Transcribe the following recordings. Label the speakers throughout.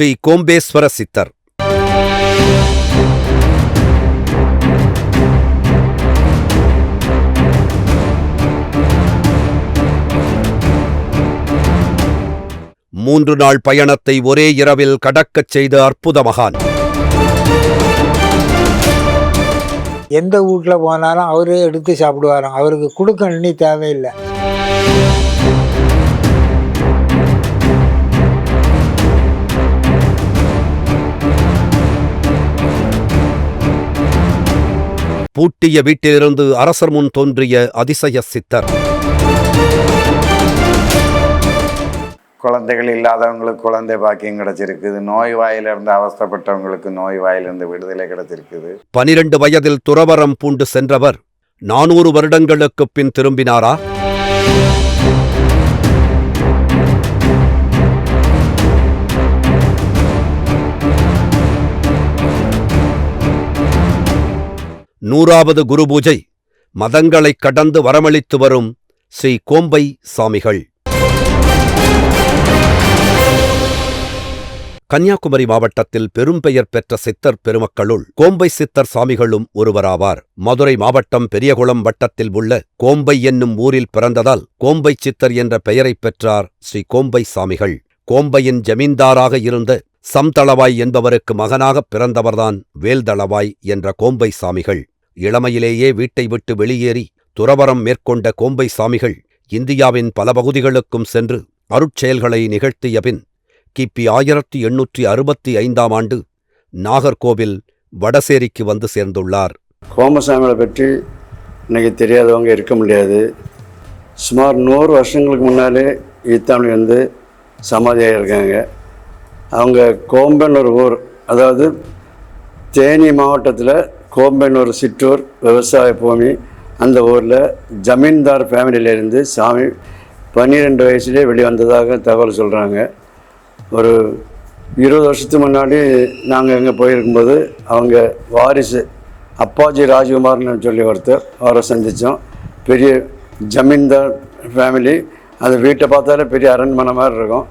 Speaker 1: ஸ்ரீ கோம்பேஸ்வர சித்தர். மூன்று நாள் பயணத்தை ஒரே இரவில் கடக்கச் செய்த அற்புத மகான்.
Speaker 2: எந்த வீட்டில் போனாலும் அவரே எடுத்து சாப்பிடுவாராம். அவருக்கு கொடுக்க எண்ணி தேவையில்லை.
Speaker 1: பூட்டிய வீட்டிலிருந்து அரசர் முன் தோன்றிய அதிசய சித்தர்.
Speaker 3: குழந்தைகள் இல்லாதவங்களுக்கு குழந்தை பாக்கியம் கிடைச்சிருக்குது. நோய் வாயிலிருந்து அவஸ்தைப்பட்டவங்களுக்கு நோய் வாயிலிருந்து விடுதலை கிடைச்சிருக்குது.
Speaker 1: பனிரெண்டு வயதில் துறவரம் பூண்டு சென்றவர் நானூறு வருடங்களுக்குப் பின் திரும்பினாரா? நூறாவது குரு பூஜை மதங்களைக் கடந்து வரமளித்து வரும் ஸ்ரீ கோம்பை சாமிகள். கன்னியாகுமரி மாவட்டத்தில் பெரும்பெயர் பெற்ற சித்தர் பெருமக்களுள் கோம்பை சித்தர் சாமிகளும் ஒருவராவார். மதுரை மாவட்டம் பெரியகுளம் வட்டத்தில் உள்ள கோம்பை என்னும் ஊரில் பிறந்ததால் கோம்பை சித்தர் என்ற பெயரைப் பெற்றார் ஸ்ரீ கோம்பை சாமிகள். கோம்பையின் ஜமீன்தாராக இருந்த சம்தளவாய் என்பவருக்கு மகனாகப் பிறந்தவர்தான் வேல்தளவாய் என்ற கோம்பை சாமிகள். இளமையிலேயே வீட்டை விட்டு வெளியேறி துறவரம் மேற்கொண்ட கோம்பை சாமிகள் இந்தியாவின் பல பகுதிகளுக்கும் சென்று அருட்செயல்களை நிகழ்த்திய பின் கிபி ஆயிரத்தி எண்ணூற்றி அறுபத்தி ஐந்தாம் ஆண்டு நாகர்கோவில் வடசேரிக்கு வந்து சேர்ந்துள்ளார்.
Speaker 4: கோமசாமிகளை பற்றி இன்னைக்கு தெரியாதவங்க இருக்க முடியாது. சுமார் நூறு வருஷங்களுக்கு முன்னாலே ஈத்தாமணி வந்து சமாதியாக இருக்காங்க அவங்க கோம்பன் ஒரு ஊர். அதாவது தேனி மாவட்டத்தில் கோம்பன் ஒரு சிற்றூர் விவசாய பூமி அந்த ஊரில் ஜமீன்தார் ஃபேமிலியிலேருந்து சாமி பன்னிரெண்டு வயசுலேயே வெளிவந்ததாக தகவல் சொல்கிறாங்க ஒரு இருபது வருஷத்துக்கு முன்னாடி நாங்கள் எங்கே போயிருக்கும்போது அவங்க வாரிசு அப்பாஜி ராஜ்குமார்னு சொல்லி ஒருத்தர் அவரை சந்தித்தோம் பெரிய ஜமீன்தார் ஃபேமிலி அந்த வீட்டை பார்த்தாலே பெரிய அரண்மனை மாதிரி இருக்கும்.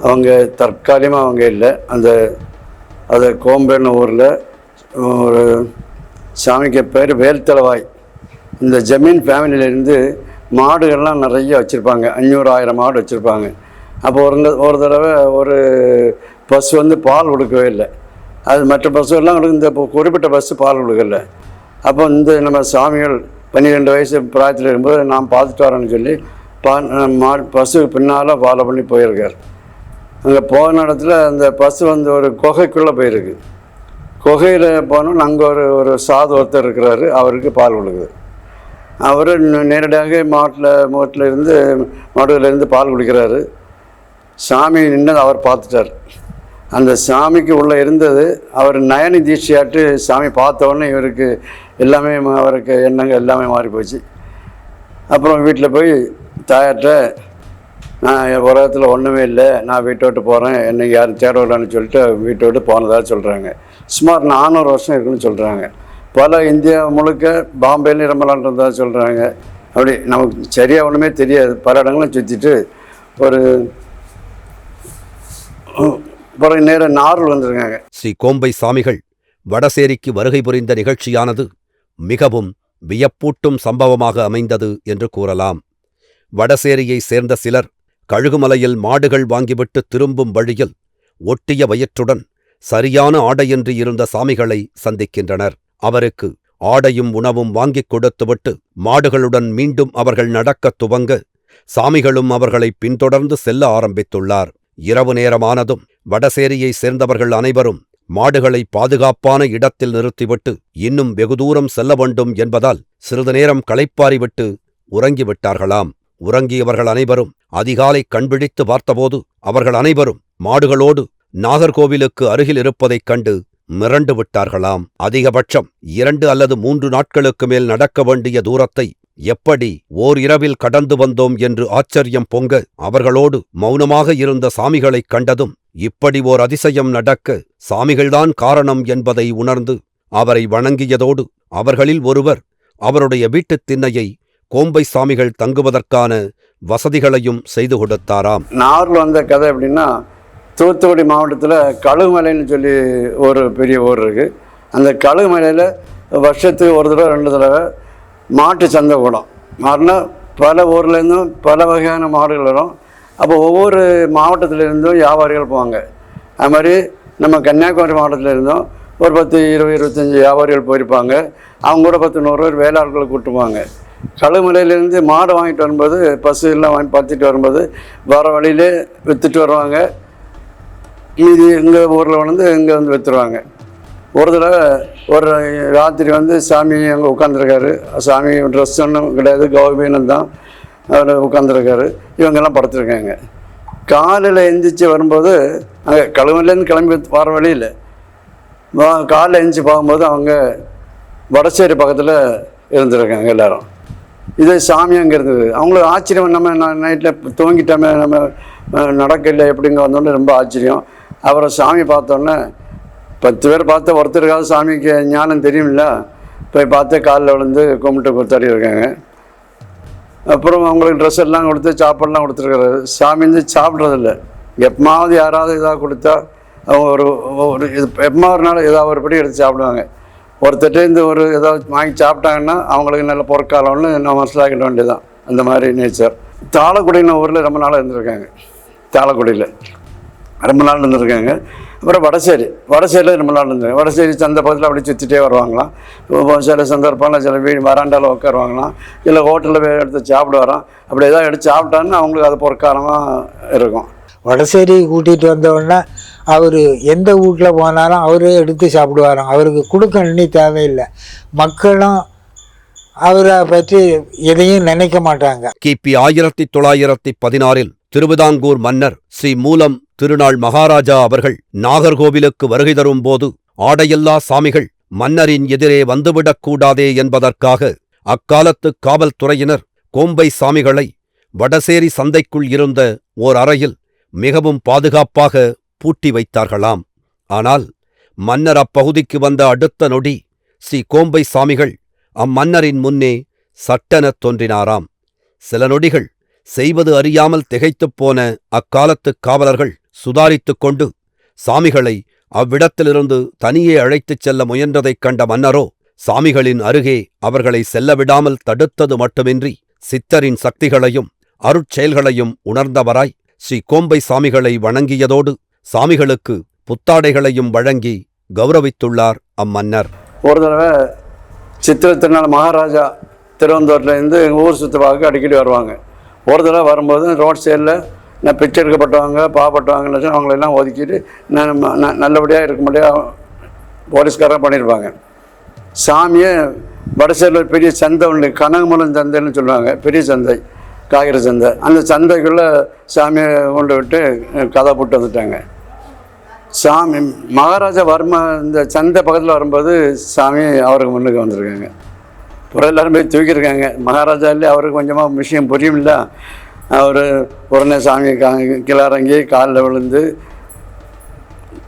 Speaker 4: அவங்க தற்காலிகமாக அவங்க இல்லை. அந்த அதை கோம்பேன்னு ஊரில் ஒரு சாமிக்கு பேர் வேல்தளவாய் இந்த ஜமீன் ஃபேமிலியிலேருந்து மாடுகள்லாம் நிறைய வச்சுருப்பாங்க. அஞ்சூறு ஆயிரம் மாடு வச்சுருப்பாங்க. அப்போ ஒரு ஒரு தடவை ஒரு பஸ் வந்து பால் கொடுக்கவே இல்லை. அது மற்ற பஸ்ஸெல்லாம் கொடுக்க இந்த இப்போ குறிப்பிட்ட பஸ்ஸு பால் கொடுக்கல. அப்போ இந்த நம்ம சாமிகள் பன்னிரெண்டு வயசு பிராயத்தில் இருக்கும்போது நான் பார்த்துட்டு வரேன்னு சொல்லி பா மா பஸ்ஸுக்கு பின்னால் ஃபாலோ பண்ணி போயிருக்கார். அங்கே போன இடத்துல அந்த பஸ் வந்து ஒரு குகைக்குள்ளே போயிருக்கு. குகையில் போனோம். அங்கே ஒரு ஒரு சாது ஒருத்தர் இருக்கிறாரு. அவருக்கு பால் கொடுக்குது. அவர் நேரடியாக மாட்டில் மாட்டில் இருந்து மாடுகளிலிருந்து பால் குடிக்கிறாரு. சாமி நின்று அவர் பார்த்துட்டார். அந்த சாமிக்கு உள்ளே இருந்தது அவர் நயனி தீட்சையாட்டு சாமி பார்த்தோன்னே இவருக்கு எல்லாமே அவருக்கு எண்ணங்கள் எல்லாமே மாறி போச்சு அப்புறம் வீட்டில் போய் தாயார்கிட்ட நான் என் உலகத்தில் ஒன்றுமே இல்லை. நான் வீட்டை விட்டு போகிறேன் என்னை யாரும் தேட விடலான்னு சொல்லிட்டு வீட்டை விட்டு போனதாக சொல்கிறாங்க சுமார் நானூறு வருஷம் இருக்குன்னு சொல்கிறாங்க பல இந்தியா முழுக்க பாம்பேலையும் ரொம்ப நாள் இருந்ததாக சொல்கிறாங்க அப்படி நமக்கு சரியாக ஒன்றுமே தெரியாது. பல இடங்களும் சுற்றிட்டு ஒரு பிறகு நேராக நார்வல் வந்திருக்காங்க.
Speaker 1: ஸ்ரீ கோம்பை சாமிகள் வடசேரிக்கு வருகை புரிந்த நிகழ்ச்சியானது மிகவும் வியப்பூட்டும் சம்பவமாக அமைந்தது என்று கூறலாம். வடசேரியை சேர்ந்த சிலர் கழுகுமலையில் மாடுகள் வாங்கிவிட்டு திரும்பும் வழியில் ஒட்டிய வயிற்றுடன் சரியான ஆடையின்றி இருந்த சாமிகளை சந்திக்கின்றனர். அவருக்கு ஆடையும் உணவும் வாங்கிக் கொடுத்துவிட்டு மாடுகளுடன் மீண்டும் அவர்கள் நடக்கத் துவங்க சாமிகளும் அவர்களை பின்தொடர்ந்து செல்ல ஆரம்பித்துள்ளார். இரவு நேரமானதும் வடசேரியைச் சேர்ந்தவர்கள் அனைவரும் மாடுகளை பாதுகாப்பான இடத்தில் நிறுத்திவிட்டு இன்னும் வெகு தூரம் செல்ல வேண்டும் என்பதால் சிறிது நேரம் களைப்பாறிவிட்டு உறங்கிவிட்டார்களாம் உறங்கியவர்கள் அனைவரும் அதிகாலை கண்பிடித்து பார்த்தபோது அவர்கள் அனைவரும் மாடுகளோடு நாகர்கோவிலுக்கு அருகில் இருப்பதைக் கண்டு மிரண்டு விட்டார்களாம். அதிகபட்சம் இரண்டு அல்லது மூன்று நாட்களுக்கு மேல் நடக்க வேண்டிய தூரத்தை எப்படி ஓர் இரவில் கடந்து வந்தோம் என்று ஆச்சரியம் பொங்க அவர்களோடு மௌனமாக இருந்த சாமிகளைக் கண்டதும் இப்படி ஓர் அதிசயம் நடக்க சாமிகள்தான் காரணம் என்பதை உணர்ந்து அவரை வணங்கியதோடு அவர்களில் ஒருவர் அவருடைய வீட்டுத் திண்ணையை கோம்பை சாமிகள் தங்குவதற்கான வசதிகளையும் செய்து கொடுத்தாராம்.
Speaker 4: நார்ல வந்த கதை எப்படின்னா தூத்துக்குடி மாவட்டத்தில் கழுகுமலைன்னு சொல்லி ஒரு பெரிய ஊர் இருக்குது அந்த கழுகுமலையில் வருஷத்துக்கு ஒரு தடவை ரெண்டு தடவை மாட்டு சந்தை கூடும் மாறினா பல ஊர்லேருந்தும் பல வகையான மாடுகள் வரும். அப்போ ஒவ்வொரு மாவட்டத்திலேருந்தும் வியாபாரிகள் போவாங்க. அது மாதிரி நம்ம கன்னியாகுமரி மாவட்டத்தில் இருந்தோம் ஒரு பத்து இருபது இருபத்தஞ்சி வியாபாரிகள் போயிருப்பாங்க. அவங்க கூட பத்து நூறு பேர் வேளாட்களை கூட்டுவாங்க கழுமலையிலேருந்து மாடு வாங்கிட்டு வரும்போது பசு எல்லாம் வாங்கி பத்திட்டு வரும்போது வர வழியிலே விற்றுட்டு வருவாங்க. இது எங்கள் ஊரில் வந்து இங்கே வந்து விற்றுருவாங்க ஒரு தடவை ஒரு ராத்திரி வந்து சாமி அங்கே உட்காந்துருக்காரு சாமி ட்ரெஸ் ஒன்றும் கிடையாது கௌபீனம் தான் அவர் உட்காந்துருக்காரு இவங்கெல்லாம் படுத்துருக்காங்க. காலையில் எந்திரிச்சு வரும்போது அங்கே கழுமலேருந்து கிளம்பி வர வழியில் காலைல எந்திரிச்சு பார்க்கும்போது அவங்க வடசேரி பக்கத்தில் இருந்திருக்காங்க எல்லோரும். இதே சாமி அங்கே இருந்தது. அவங்களுக்கு ஆச்சரியம் நம்ம நைட்டில் தூங்கிட்டோமே நம்ம அஹ், நடக்கல எப்படிங்க வந்தோன்னு ரொம்ப ஆச்சரியம். அப்புறம் சாமி பார்த்தோன்னே பத்து பேர் பார்த்து ஒருத்தருக்காவது சாமிக்கு ஞானம் தெரியும்ல? போய் பார்த்து காலில் விழுந்து கும்பிட்டு கொடுத்தாடி இருக்காங்க. அப்புறம் அவங்களுக்கு ட்ரெஸ் எல்லாம் கொடுத்து சாப்பாடுலாம் கொடுத்துருக்காரு. சாமி வந்து சாப்பிட்றதில்ல. எப்பமாவது யாராவது இதாக கொடுத்தா அவங்க ஒரு ஒரு இது எப்பமா ஒரு நாள் ஏதாவது ஒரு படி எடுத்து சாப்பிடுவாங்க. ஒருத்தர்கிட்ட இந்த ஒரு ஏதாவது வாங்கி சாப்பிட்டாங்கன்னா அவங்களுக்கு நல்ல பொற்காலம்னு நம்ம மனசிலாக்கிட வேண்டியதான் அந்த மாதிரி நேச்சர் தாளக்குடின்னு ஊரில் ரொம்ப நாளாக இருந்திருக்காங்க. தாளக்குடியில். ரொம்ப நாள் இருந்திருக்காங்க அப்புறம் வடசேரி வடசேரியில் ரொம்ப நாள் இருந்திருக்காங்க வடசேரி சந்தை பக்கத்தில் அப்படி சுற்றிட்டே வருவாங்களாம். சில சந்தர்ப்பம்லாம் சில வீடு வராண்டாவில் உட்காருவாங்களாம். இல்லை ஹோட்டலில் போய் எடுத்து சாப்பிடுவாராம். அப்படி ஏதாவது எடுத்து சாப்பிட்டான்னு அவங்களுக்கு அது பொற்காலமாக இருக்கும்.
Speaker 2: வடசேரி கூட்டிகிட்டு வந்தோடனே அவர் எந்த வீட்டில் போனாலும் அவரே எடுத்து சாப்பிடுவாராம். அவருக்கு கொடுக்க எண்ணி தேவையில்லை. மக்களும் அவரை பற்றி எதையும் நினைக்க மாட்டாங்க.
Speaker 1: கிபி ஆயிரத்தி தொள்ளாயிரத்தி பதினாறில் திருவிதாங்கூர் மன்னர் ஸ்ரீ மூலம் திருநாள் மகாராஜா அவர்கள் நாகர்கோவிலுக்கு வருகை தரும்போது ஆடையில்லா சாமிகள் மன்னரின் எதிரே வந்துவிடக் கூடாதே என்பதற்காக அக்காலத்து காவல்துறையினர் கோம்பை சாமிகளை வடசேரி சந்தைக்குள் இருந்த ஓர் அறையில் மிகவும் பாதுகாப்பாக பூட்டி வைத்தார்களாம். ஆனால் மன்னர் அப்பகுதிக்கு வந்த அடுத்த நொடி ஸ்ரீ கோம்பை சாமிகள் அம்மன்னரின் முன்னே சட்டெனத் தோன்றினாராம். சில நொடிகள் செய்வது அறியாமல் திகைத்துப் போன அக்காலத்துக் காவலர்கள் சுதாரித்துக் கொண்டு சாமிகளை அவ்விடத்திலிருந்து தனியே அழைத்துச் செல்ல முயன்றதைக் கண்ட மன்னரோ சாமிகளின் அருகே அவர்களை செல்ல விடாமல் தடுத்தது மட்டுமின்றி சித்தரின் சக்திகளையும் அருட்செயல்களையும் உணர்ந்தவராய் ஸ்ரீ கோம்பை சாமிகளை வணங்கியதோடு சாமிகளுக்கு புத்தாடைகளையும் வழங்கி கௌரவித்துள்ளார் அம்மன்னர்.
Speaker 4: ஒரு தடவை சித்திரை திருநாள் மகாராஜா திருவந்தூர்லேருந்து எங்கள் ஊர் சுற்றுவாக்கு அடிக்கடி வருவாங்க. ஒரு தடவை வரும்போது ரோட் சைடில் நான் பிச்சை எடுக்கப்பட்டவங்க பாவப்பட்டவங்கன்னு அவங்களெல்லாம் ஒதுக்கிட்டு நான் நல்லபடியாக இருக்க முடியாது. போலீஸ்காராக பண்ணியிருப்பாங்க. சாமியை வடசேரில் ஒரு பெரிய சந்தை உண்டு. கனகமலம் சந்தைன்னு சொல்லுவாங்க. பெரிய சந்தை காய்கறி சந்தை. அந்த சந்தைக்குள்ளே சாமியை கொண்டு விட்டு கதை போட்டு வந்துட்டாங்க. சாமி மகாராஜா வர்மா இந்த சந்தை பக்கத்தில் வரும்போது சாமி அவருக்கு முன்னுக்கு வந்திருக்காங்க. அப்புறம் எல்லாரும் போய் தூக்கியிருக்காங்க. மகாராஜா அவருக்கு கொஞ்சமாக விஷயம் புரியும்ல. அவர் உடனே சாமி கா கீழே இறங்கி காலில் விழுந்து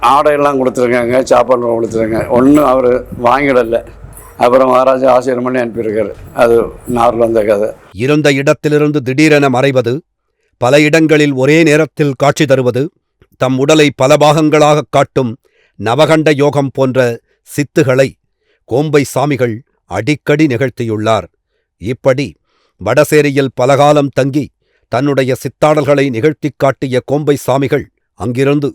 Speaker 4: ஆடையெல்லாம் கொடுத்துருக்காங்க சாப்பாடு கொடுத்துருக்காங்க. ஒன்றும் அவர் வாங்கிடலை. அப்புறம் மகாராஜா ஆசிரியர் பண்ணி அனுப்பியிருக்காரு. அது நாரில் வந்த கதை.
Speaker 1: இருந்த இடத்திலிருந்து திடீரென மறைவது பல இடங்களில் ஒரே நேரத்தில் காட்சி தருவது தம் உடலை பல பாகங்களாகக் காட்டும் நவகண்ட யோகம் போன்ற சித்துகளை கோம்பை சாமிகள் அடிக்கடி நிகழ்த்தியுள்ளார். இப்படி வடசேரியில் பலகாலம் தங்கி தன்னுடைய சித்தாடல்களை நிகழ்த்திக் காட்டிய கோம்பை சாமிகள் அங்கிருந்து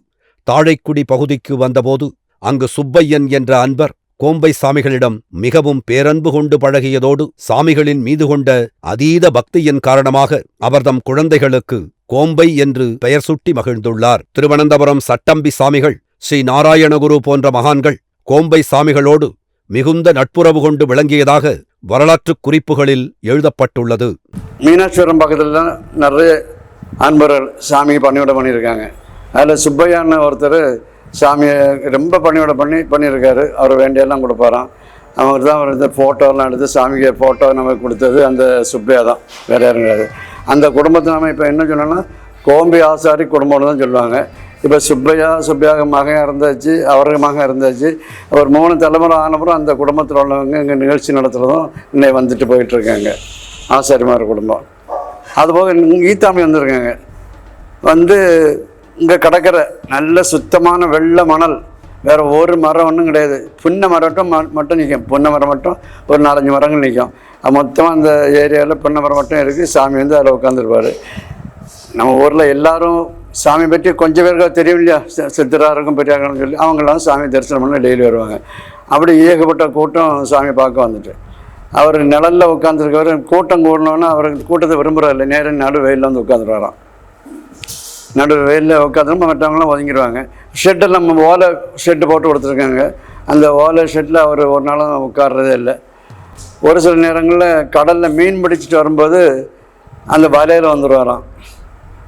Speaker 1: தாழைக்குடி பகுதிக்கு வந்தபோது அங்கு சுப்பையன் என்ற அன்பர் கோம்பை சாமிகளிடம் மிகவும் பேரன்பு கொண்டு பழகியதோடு சாமிகளின் மீது கொண்ட அதீத பக்தியின் காரணமாக அவர்தம் குழந்தைகளுக்கு கோம்பை என்று பெயர் சுட்டி மகிழ்ந்துள்ளார். திருவனந்தபுரம் சட்டம்பி சாமிகள் ஸ்ரீ நாராயணகுரு போன்ற மகான்கள் கோம்பை சாமிகளோடு மிகுந்த நட்புறவு கொண்டு விளங்கியதாக வரலாற்று குறிப்புகளில் எழுதப்பட்டுள்ளது.
Speaker 4: மீனாட்சிபுரம் பக்கத்தில் தான் நிறைய அன்பர்கள் சாமிக்கு பணியோட பண்ணியிருக்காங்க. அதில் சுப்பையான்னு ஒருத்தர் சாமியை ரொம்ப பணியோட பண்ணி பண்ணியிருக்காரு. அவர் வேண்டியெல்லாம் கொடுப்பாராம். அவர் தான் அவர் இந்த ஃபோட்டோலாம் எடுத்து சாமிக்கு ஃபோட்டோ நமக்கு கொடுத்தது அந்த சுப்பையா தான். வேற யாரும் கிடையாது. அந்த குடும்பத்தை நம்ம இப்போ என்ன சொன்னோன்னா கோம்பி ஆசாரி குடும்பம்னு தான் சொல்லுவாங்க. இப்போ சுப்பையா சுப்பையாக மகன் இருந்தாச்சு அவருக்கு மகன் இருந்தாச்சு அவர் மூணு தலைமுறை ஆனப்புறம் அந்த குடும்பத்தில் உள்ளவங்க இங்கே நிகழ்ச்சி நடத்துகிறதும் இன்னை வந்துட்டு போயிட்டுருக்காங்க. ஆசாரிமார் குடும்பம். அதுபோக ஈத்தாமி வந்திருக்காங்க. வந்து இங்கே கடற்கரை நல்ல சுத்தமான வெள்ளை மணல். வேறு ஒரு மரம் ஒன்றும் கிடையாது. புன்னை மரம் ம- மட்டும் நிற்கும் புன்னை மரம் மட்டும் ஒரு நாலஞ்சு மரங்கள் நிற்கும் மொத்தமாக அந்த ஏரியாவில் புன்னை மரம் மட்டும் இருக்குது சாமி வந்து அதில் உட்காந்துருப்பார் நம்ம ஊரில் எல்லோரும் சாமி பற்றி கொஞ்சம் பேருக்கு தெரியும் இல்லையா சித்தராருக்கும் பெரியாருக்கும் சொல்லி அவங்களாம் சாமி தரிசனம் பண்ண டெய்லி வருவாங்க. அப்படி ஏகப்பட்ட கூட்டம் சாமி பார்க்க வந்துட்டு. அவர் நிழலில் உட்காந்துருக்கவர் கூட்டம் கூடணுன்னா அவர் கூட்டத்தை விரும்புகிறாரு நேரம் நடு வெயிலில் வந்து உட்காந்துருவாராம் நடு வெயிலில் உட்காந்து மற்றவங்களாம் ஒதுங்கிடுவாங்க ஷெட்டில் நம்ம ஓலை ஷெட்டு போட்டு கொடுத்துருக்காங்க. அந்த ஓலை ஷெட்டில் அவர் ஒரு நாளும் உட்கார்றதே இல்லை. ஒரு சில நேரங்களில் கடலில் மீன் பிடிச்சிட்டு வரும்போது அந்த வலையில் வந்துடுவாராம்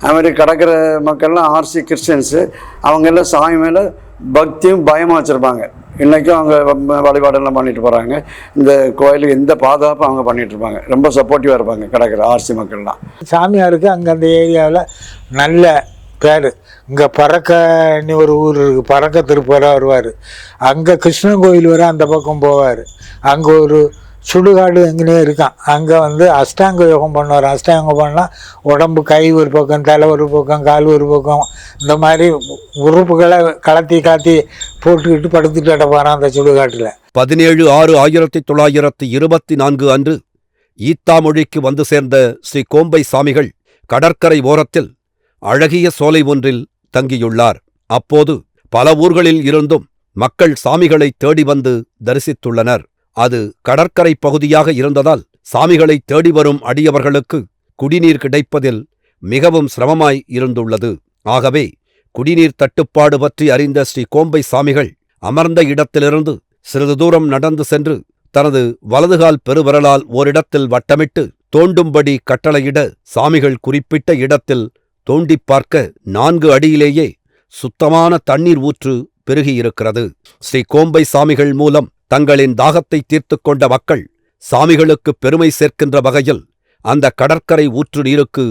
Speaker 4: அது மாதிரி மக்கள்லாம் ஆர்சி கிறிஸ்டியன்ஸு அவங்கெல்லாம் சாமி மேலே பக்தியும் பயமாக வச்சுருப்பாங்க. இன்றைக்கும் அவங்க வ- வழிபாடெல்லாம் பண்ணிட்டு போகிறாங்க இந்த கோயிலுக்கு எந்த பாதுகாப்பும் அவங்க பண்ணிகிட்ருப்பாங்க இருப்பாங்க. ரொம்ப சப்போர்ட்டிவாக இருப்பாங்க கிடக்கிற ஆர்சி மக்கள்லாம்.
Speaker 2: சாமியாருக்கு அங்கே அந்த ஏரியாவில் நல்ல பேர். இங்கே பறக்கன்னு ஒரு ஊர் இருக்குது பறக்க திருப்பராக வருவார். அங்கே கிருஷ்ணன் கோயில் வரை அந்த பக்கம் போவார். அங்கே ஒரு சுடுகாடு எங்கேனே இருக்கான் அங்கே வந்து அஷ்டாங்க யோகம் பண்ணுவார். அஷ்டாங்கம் பண்ணால் உடம்பு கை ஒரு பக்கம் தலை ஒரு பக்கம் கால் ஒரு பக்கம் இந்த மாதிரி உறுப்புகளை கலத்தி கலத்தி போட்டுக்கிட்டு படுத்துட்டு கிடப்பாரான் அந்த சுடுகாட்டில்.
Speaker 1: பதினேழு ஆறு ஆயிரத்தி தொள்ளாயிரத்தி இருபத்தி நான்கு அன்று ஈத்தாமொழிக்கு வந்து சேர்ந்த ஸ்ரீ கோம்பை சாமிகள் கடற்கரை ஓரத்தில் அழகிய சோலை ஒன்றில் தங்கியுள்ளார். அப்போது பல ஊர்களில் இருந்தும் மக்கள் சாமிகளை தேடி வந்து தரிசித்துள்ளனர். அது கடற்கரை பகுதியாக இருந்ததால் சாமிகளை தேடி வரும் அடியவர்களுக்கு குடிநீர் கிடைப்பதில் மிகவும் சிரமமாய் இருந்துள்ளது. ஆகவே குடிநீர் தட்டுப்பாடு பற்றி அறிந்த ஸ்ரீ கோம்பை சாமிகள் அமர்ந்த இடத்திலிருந்து சிறிது தூரம் நடந்து சென்று தனது வலதுகால் பெருவிரலால் ஓரிடத்தில் வட்டமிட்டு தோண்டும்படி கட்டளையிட சாமிகள் குறிப்பிட்ட இடத்தில் தோண்டிப் பார்க்க நான்கு அடியிலேயே சுத்தமான தண்ணீர் ஊற்று பெருகியிருக்கிறது. ஸ்ரீ கோம்பை சாமிகள் மூலம் தங்களின் தாகத்தை தீர்த்துக் கொண்ட மக்கள் சாமிகளுக்கு பெருமை சேர்க்கின்ற வகையில் அந்த கடற்கரை ஊற்று நீருக்கு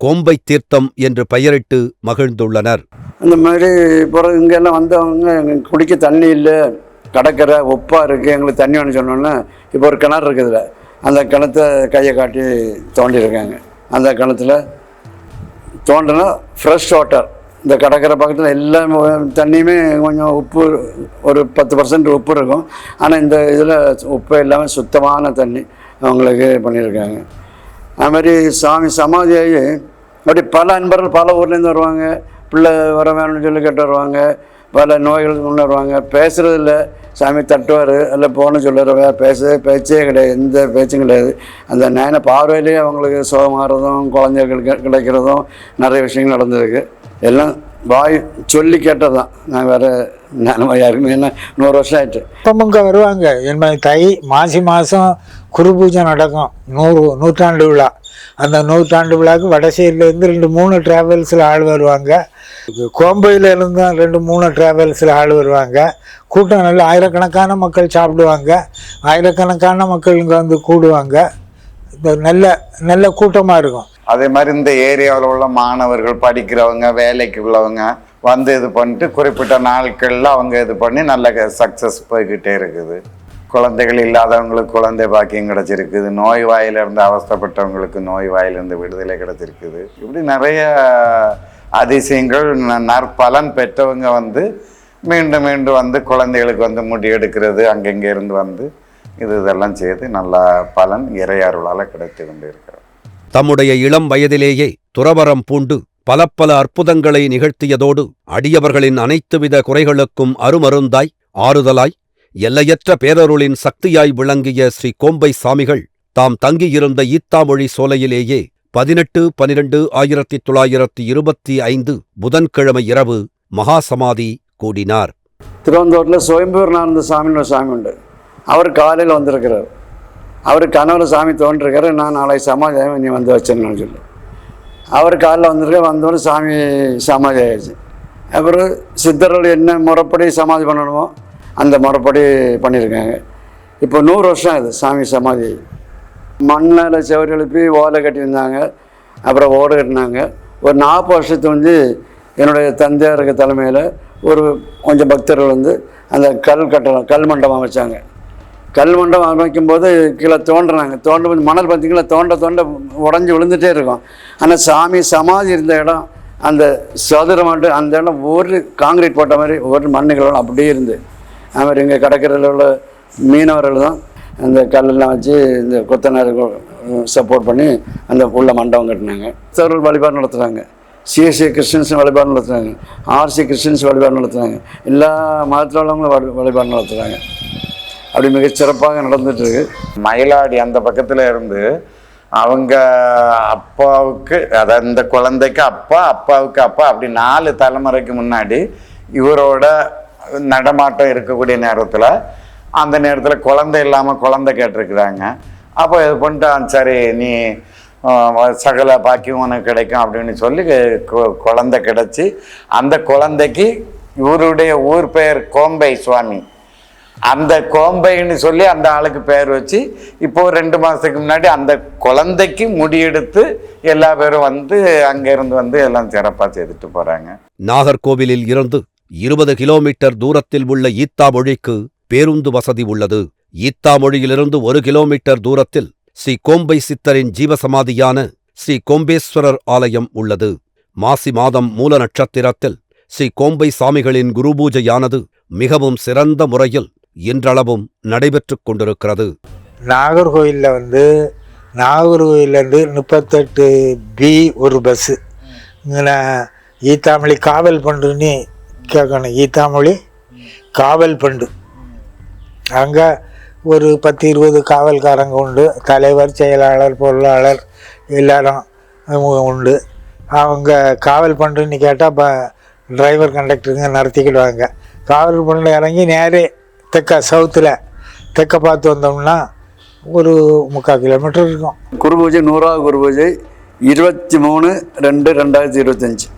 Speaker 1: கோம்பை தீர்த்தம் என்று பெயரிட்டு மகிழ்ந்துள்ளனர்.
Speaker 4: இந்த மாதிரி பிறகு இங்கெல்லாம் வந்தவங்க எங்களுக்கு குடிக்க தண்ணி இல்லை கடற்கரை ஒப்பாக இருக்குது எங்களுக்கு தண்ணி வேணும் சொன்னோன்னே இப்போ ஒரு கிணறு இருக்குதுல அந்த கிணத்தை கையை காட்டி தோண்டியிருக்காங்க. அந்த கிணத்துல தோண்டினா ஃப்ரெஷ் வாட்டர் இந்த கடற்கரை பக்கத்தில் எல்லா தண்ணியுமே கொஞ்சம் உப்பு ஒரு பத்து பர்சன்ட் உப்பு இருக்கும். ஆனால் இந்த இதில் உப்பு இல்லாமல் சுத்தமான தண்ணி அவங்களுக்கு பண்ணியிருக்காங்க. அதுமாதிரி சாமி சமாதியாகி அப்படி பல அன்பர்கள் பல ஊர்லேருந்து வருவாங்க. பிள்ளை வர வேணும்னு சொல்லி கேட்டு வருவாங்க. பல நோய்கள் கொண்டு வருவாங்க. பேசுகிறதில்ல சாமி தட்டுவார். இல்லை போகணும்னு சொல்லுவார். பேச பேச்சே கிடையாது. எந்த பேச்சும் கிடையாது. அந்த நேன பார்வையிலேயே அவங்களுக்கு சோகமாகறதும் குழந்தைகள் கிடைக்கிறதும் நிறைய விஷயங்கள் நடந்திருக்கு. எல்லாம் வாய் சொல்லி கேட்டது தான் நான் வேறு நான் யாருக்குமே என்ன நூறு வருஷம் ஆயிட்டு.
Speaker 2: இப்போ இங்கே வருவாங்க என் தை மாசி மாதம் குரு பூஜை நடக்கும். நூறு நூற்றாண்டு விழா. அந்த நூற்றாண்டு விழாவுக்கு வடசேரியிலேருந்து ரெண்டு மூணு டிராவல்ஸில் ஆள் வருவாங்க. கோம்பையிலேருந்து ரெண்டு மூணு டிராவல்ஸில் ஆள் வருவாங்க. கூட்டம் நல்ல ஆயிரக்கணக்கான மக்கள் சாப்பிடுவாங்க. ஆயிரக்கணக்கான மக்கள் இங்கே வந்து கூடுவாங்க. இந்த நல்ல நல்ல கூட்டமாக இருக்கும்.
Speaker 3: அதே மாதிரி இந்த ஏரியாவில் உள்ள மாணவர்கள் படிக்கிறவங்க வேலைக்கு உள்ளவங்க வந்து இது பண்ணிட்டு குறிப்பிட்ட நாட்களில் அவங்க இது பண்ணி நல்ல சக்ஸஸ் போய்கிட்டே இருக்குது. குழந்தைகள் இல்லாதவங்களுக்கு குழந்தை பாக்கியம் கிடச்சிருக்குது. நோய் வாயிலிருந்து அவஸ்தைப்பட்டவங்களுக்கு நோய் வாயிலிருந்து விடுதலை கிடைச்சிருக்குது. இப்படி நிறைய அதிசயங்கள் நற்பலன் பெற்றவங்க வந்து மீண்டும் மீண்டும் வந்து குழந்தைகளுக்கு வந்து முடி எடுக்கிறது அங்கங்கே இருந்து வந்து இது இதெல்லாம் செய்து நல்ல பலன் இறையாருளால் கிடைத்து கொண்டு இருக்கிறது
Speaker 1: தம்முடைய இளம் வயதிலேயே துறவரம் பூண்டு பல பல அற்புதங்களை நிகழ்த்தியதோடு அடியவர்களின் அனைத்துவித குறைகளுக்கும் அருமருந்தாய் ஆறுதலாய் எல்லையற்ற பேரருளின் சக்தியாய் விளங்கிய ஸ்ரீ கோம்பை சாமிகள் தாம் தங்கியிருந்த ஈத்தாமொழி சோலையிலேயே பதினெட்டு பனிரெண்டு ஆயிரத்தி தொள்ளாயிரத்தி இருபத்தி ஐந்து புதன்கிழமை இரவு மகாசமாதி கூடினார்.
Speaker 4: திருவனந்தபுரத்தில் சுயம்பூர்ணானந்த சாமின்னு சாமி உண்டு அவர் காலையில் வந்திருக்கிறார். அவர் கணவர் சாமி தோன்றிருக்காரு நான் நாளைக்கு சமாதி நீ வந்து வச்சிடணும்னு சொல்லி அவர் காலைல வந்திருக்க வந்தோடனே சாமி சமாதி ஆயிடுச்சு அப்புறம் சித்தர்கள் என்ன முறைப்படி சமாதி பண்ணணுமோ அந்த முறைப்படி பண்ணியிருக்காங்க. இப்போ நூறு வருஷம் ஆகுது சாமி சமாதி. மண்ணில் செவரி எழுப்பி ஓலை கட்டியிருந்தாங்க அப்புறம் ஓடு கட்டினாங்க. ஒரு நாற்பது வருஷத்து வந்து என்னுடைய தந்தையாருக்கு தலைமையில் ஒரு கொஞ்சம் பக்தர்கள் வந்து அந்த கல் கட்டடம் கல் மண்டபம் வச்சாங்க கல் மண்டபம் போது கீழே தோண்டுறாங்க. தோண்டும் போது மணல் பார்த்தீங்களா தோண்ட தோண்ட உடஞ்சி விழுந்துட்டே இருக்கும். ஆனால் சாமி சமாதி இருந்த இடம் அந்த சதுரமாட்டு அந்த இடம் ஒரு காங்கிரீட் போட்ட மாதிரி ஒரு மண்ணுகளும் அப்படியே இருந்து. அது மாதிரி இங்கே கடற்கரையில் உள்ள மீனவர்கள் தான் அந்த கல்லெல்லாம் வச்சு இந்த கொத்தனார் சப்போர்ட் பண்ணி அந்த உள்ள மண்டபம் கட்டினாங்க. சிறுவர்கள் வழிபாடு நடத்துகிறாங்க சிஎஸ்சி கிறிஸ்டின்ஸ் வழிபாடு நடத்துகிறாங்க ஆர்சி கிறிஸ்டின்ஸ் வழிபாடு நடத்துகிறாங்க எல்லா மதத்தில் உள்ளவங்களும் வழி- வழிபாடு நடத்துகிறாங்க அப்படி மிகச்சிறப்பாக நடந்துட்டு இருக்கு
Speaker 3: மயிலாடி அந்த பக்கத்துல இருந்து அவங்க அப்பாவுக்கு அதாவது இந்த குழந்தைக்கு அப்பா அப்பாவுக்கு அப்பா அப்படி நாலு தலைமுறைக்கு முன்னாடி இவரோட நடமாட்டம் இருக்கக்கூடிய நேரத்தில் அந்த நேரத்தில் குழந்தை இல்லாமல் குழந்தை கேட்டிருக்கிறாங்க. அப்போ இது பண்ணிட்டு சரி நீ சகல பாக்கியம் உனக்கு கிடைக்கும் அப்படின்னு சொல்லி கு- குழந்தை கிடச்சி அந்த குழந்தைக்கு இவருடைய ஊர் பெயர் கோம்பை சுவாமி. அந்த கோம்பைன்னு சொல்லி அந்த ஆளுக்கு பேர் வச்சு இப்போ ரெண்டு மாதத்துக்கு முன்னாடி அந்த குழந்தைக்கு முடியெடுத்து எல்லா பேரும் வந்து அங்கேருந்து வந்து எல்லாம் சிறப்பாக செய்துட்டு போகிறாங்க
Speaker 1: நாகர்கோவிலில் இருந்து இருபது கிலோமீட்டர் தூரத்தில் உள்ள ஈத்தா மொழிக்கு பேருந்து வசதி உள்ளது. ஈத்தா மொழியிலிருந்து ஒரு கிலோமீட்டர் தூரத்தில் ஸ்ரீ கோம்பை சித்தரின் ஜீவசமாதியான ஸ்ரீ கோம்பேஸ்வரர் ஆலயம் உள்ளது. மாசி மாதம் மூல நட்சத்திரத்தில் ஸ்ரீ கோம்பை சாமிகளின் குருபூஜையானது மிகவும் சிறந்த முறையில் இன்றளவும் நடைபெற்று கொண்டிருக்கிறது.
Speaker 2: நாகர்கோயிலில் வந்து நாகர்கோயிலேருந்து முப்பத்தெட்டு பி ஒரு பஸ்ஸு இங்கே ஈத்தாமொழி காவல் பண்டுன்னு கேட்கணும். ஈத்தாமொழி காவல் பண்டு. அங்கே ஒரு பத்து இருபது காவல்காரங்க உண்டு. தலைவர் செயலாளர் பொருளாளர் எல்லாரும் அவங்க உண்டு. அவங்க காவல் பண்டுன்னு கேட்டால் இப்போ டிரைவர் கண்டக்டருங்க நடத்திக்கிடுவாங்க. காவல் பண்ணில் இறங்கி நேரே தெற்க சவுத்தில் தெற்க பார்த்து வந்தோம்னா ஒரு முக்கால் கிலோமீட்டர் இருக்கும்.
Speaker 4: குரு பூஜை நூறாவது குரு பூஜை இருபத்தி மூணு ரெண்டு ரெண்டாயிரத்தி இருபத்தஞ்சி.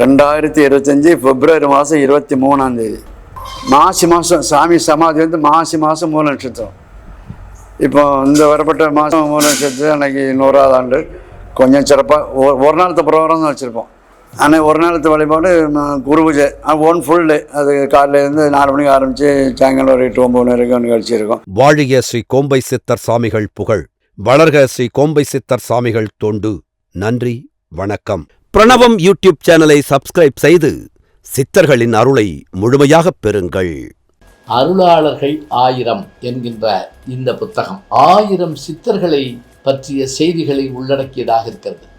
Speaker 4: ரெண்டாயிரத்தி இருபத்தஞ்சி பிப்ரவரி மாதம் இருபத்தி மூணாந்தேதி மாசி மாதம் சாமி சமாதி வந்து மாசி மாதம் மூணு நட்சத்திரம். இப்போ இந்த வரப்பட்ட மாதம் மூணு நட்சத்திரம் அன்னைக்கு நூறாவது ஆண்டு. கொஞ்சம் சிறப்பாக ஒரு நாளத்து ப்ரோக்ராம் தான் வச்சுருப்போம். ஆனால் ஒரு நாளத்து வழிபாடு குரு பூஜை. ஒன் ஃபுல் டே அது காலையிலேருந்து நாலு மணிக்கு ஆரம்பித்து சாயங்காலம் ஒரு எட்டு ஒம்பது வரைக்கும் நிகழ்ச்சி இருக்கும்.
Speaker 1: வாழிய ஸ்ரீ கோம்பை சித்தர் சாமிகள் புகழ். வளர்க ஸ்ரீ கோம்பை சித்தர் சாமிகள் தொண்டு. நன்றி வணக்கம். பிரணவம் யூடியூப் சேனலை சப்ஸ்கிரைப் செய்து சித்தர்களின் அருளை முழுமையாகப் பெறுங்கள்.
Speaker 5: அருளாளர்கள் ஆயிரம் என்கின்ற இந்த புத்தகம் ஆயிரம் சித்தர்களை பற்றிய செய்திகளை உள்ளடக்கியதாக இருக்கிறது.